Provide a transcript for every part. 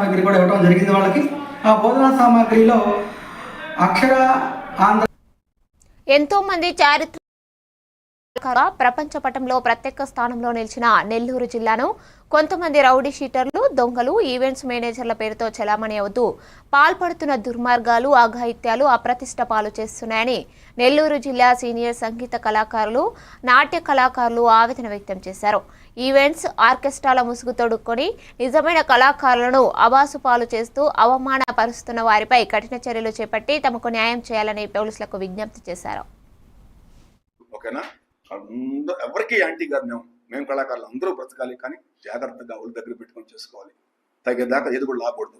సామాగ్రి కూడా ఇవ్వడం జరిగింది వాళ్ళకి. ఆ బోధనా సామాగ్రిలో అక్షర ఆంధ్ర ఎంతో మంది చారిత్ర ప్రపంచ పటంలో ప్రత్యేక స్థానంలో నిలిచిన నెల్లూరు జిల్లాను కొంతమంది రౌడీ షీటర్లు దొంగలు ఈవెంట్స్ మేనేజర్ల పేరుతో చెలామణి అవుతూ పాల్పడుతున్న దుర్మార్గాలు అఘాయిత్యాలు అప్రతిష్ట పాలు చేస్తున్నాయని నెల్లూరు జిల్లా సీనియర్ సంగీత కళాకారులు నాట్య కళాకారులు ఆవేదన వ్యక్తం చేశారు. ఈవెంట్స్ ఆర్కెస్ట్రాల ముసుగు తొడుక్కొని నిజమైన కళాకారులను అబాసు పాలు చేస్తూ అవమానపరుస్తున్న వారిపై కఠిన చర్యలు చేపట్టి తమకు న్యాయం చేయాలని పోలీసులకు విజ్ఞప్తి చేశారు. ఓకేనా? ఎవరికి యాంటీ కాదు మేము. మేము కళాకారులు అందరూ బ్రతకాలి కానీ జాగ్రత్తగా ఒళ్ళు దగ్గర పెట్టుకొని చేసుకోవాలి. తగ్గేదాకా ఏది కూడా లాగకూడదు.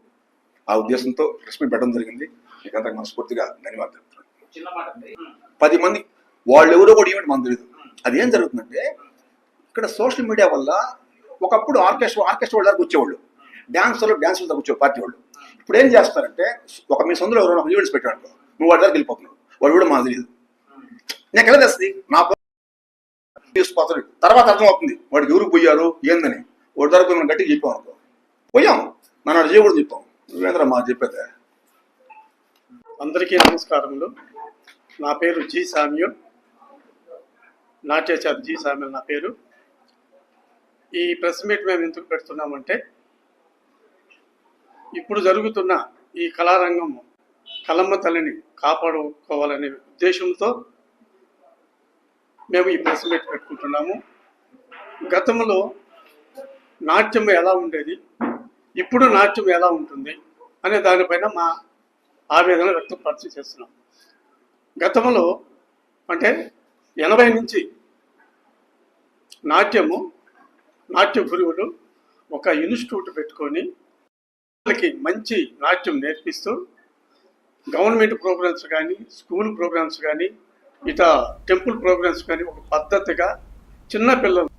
ఆ ఉద్దేశంతో మీట్ పెట్టడం జరిగింది. మీకు అంతకు మనస్ఫూర్తిగా ధన్యవాదాలు. పది మంది వాళ్ళు ఎవరో కూడా ఈవెంట్ మనకు తెలియదు అది ఏం జరుగుతుందంటే ఇక్కడ సోషల్ మీడియా వల్ల ఒకప్పుడు ఆర్కెస్ట్రా ఆర్కెస్ట్రా వాళ్ళ దగ్గర వచ్చేవాళ్ళు వాళ్ళు డ్యాన్స్ దగ్గర వచ్చే పార్టీ వాళ్ళు. ఇప్పుడు ఏం చేస్తారంటే ఒక మీ సొంతలో ఎవరైనా ఒక ఈవెంట్స్ పెట్టాడు నువ్వు వాడి దగ్గరికి వెళ్ళిపోతున్నావు. వాడు కూడా మాకు తెలియదు నాకు ఎలా తెస్తుంది? నా తీసుకుపోతాడు. తర్వాత అర్థమవుతుంది వాడికి ఎవరు పోయారు ఏందని. వాడి ధరకు మనం గట్టిగా చెప్పాం అనుకో. పోయాం. మన అటు చెప్పాం. నువ్వేంద్ర మా చెప్పేదే? అందరికీ నమస్కారములు. నా పేరు జి సామ్యుల్. నాట్యాచార్య జి సామ్యుల్ నా పేరు. ఈ ప్రెస్ మీట్ మేము ఎందుకు పెడుతున్నామంటే ఇప్పుడు జరుగుతున్న ఈ కళారంగం కలమ్మ తల్లిని కాపాడుకోవాలనే ఉద్దేశంతో మేము ఈ ప్రెస్ మీట్ పెట్టుకుంటున్నాము. గతంలో నాట్యం ఎలా ఉండేది? ఇప్పుడు నాట్యం ఎలా ఉంటుంది? అనే దానిపైన మా ఆవేదన వ్యక్తపరిచి చేస్తున్నాం. గతంలో అంటే ఎనభై నుంచి నాట్యము నాట్య గురువులు ఒక ఇన్స్టిట్యూట్ పెట్టుకొని వాళ్ళకి మంచి నాట్యం నేర్పిస్తూ గవర్నమెంట్ ప్రోగ్రామ్స్ కానీ స్కూల్ ప్రోగ్రామ్స్ కానీ ఇట టెంపుల్ ప్రోగ్రామ్స్ కానీ ఒక పద్ధతిగా చిన్న పిల్లలు